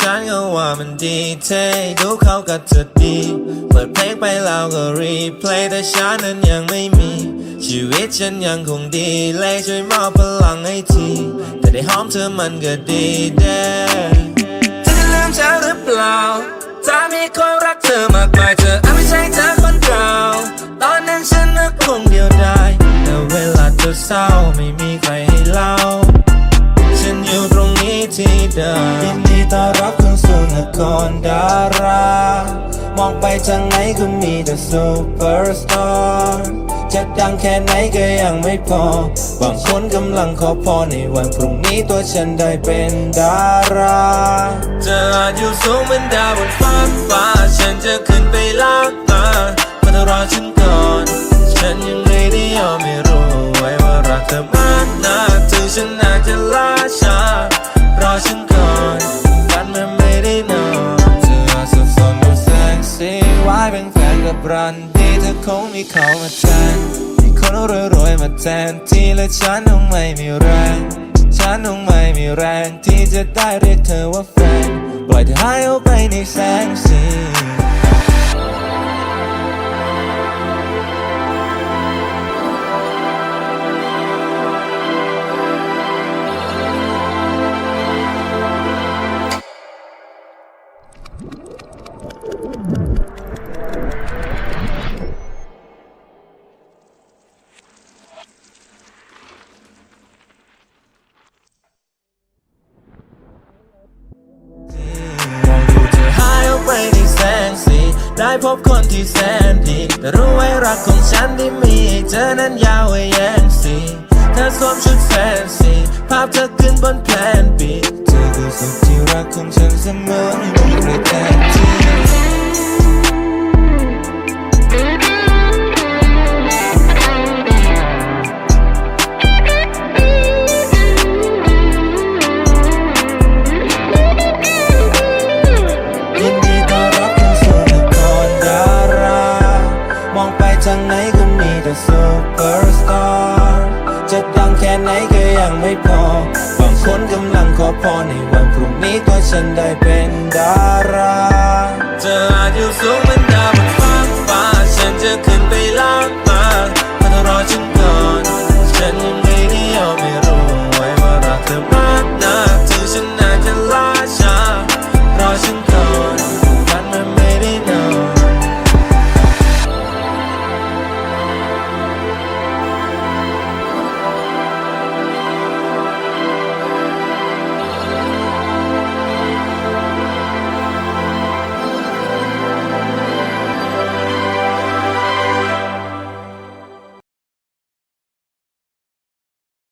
ฉันก็ว่ามันดีเทดูเขาก็จะดี เปิดเพลงไปแล้วก็รีเพลย์แต่ฉันนั้นยังไม่มี ชีวิตฉันยังคงดีเลยช่วยมอบพลังให้ทีแต่ได้หอมเธอมันก็ดีเด้เธอจะลืมฉันหรือเปล่าถ้ามีคนรักเธอมากมายเธออาจไม่ใช่เธอคนเก่าตอนนั้นฉันนึกคงเดียวดายแต่เวลาเธอเศร้าไม่มีใครให้เล่าฉันอยู่ตรงนี้ที่เดิมยินดีต้อนรับเข้าสู่นครดารามองไปทางไหนก็มีแต่ซูเปอร์สตาร์ จะดังแค่ไหนก็ยังไม่พอ บางคนกำลังขอพรในวันพรุ่งนี้ตัวฉันได้เป็นดาราเธออาจอยู่สูงเหมือนดาวบนฟ้าฟ้า ฉันจะขึ้นไปลากมามาเธอรอฉันก่อน ฉันยังไม่ได้ยอมไม่รู้ไว้ว่ารักเธอมากนะถึงฉันอาจจะล่าช้ารอฉันก่อนฝันมันไม่ได้นอนเธออาจสับสนดูแสงสีไว้เป็นแฟนกับรัน ธอคงมีเขามาแทนมีคนรวยๆมาแทนที่และฉันคงไม่มีแรง ฉันคงไม่มีแรงที่จะได้เรียกเธอว่าแฟน ปล่อยเธอหายออกไปในแสงสี ได้พบคนที่แสนดีแต่รู้ไว้รักของฉันที่มีให้เธอนั้นยาวไว้แย่งสีเธอสวมชุดแฟนซีภาพเธอขึ้นบนแผนปีเธอคือสุดที่รักของฉันเสมอไม่มีใครแทนที่ ฉันได้เป็นดารา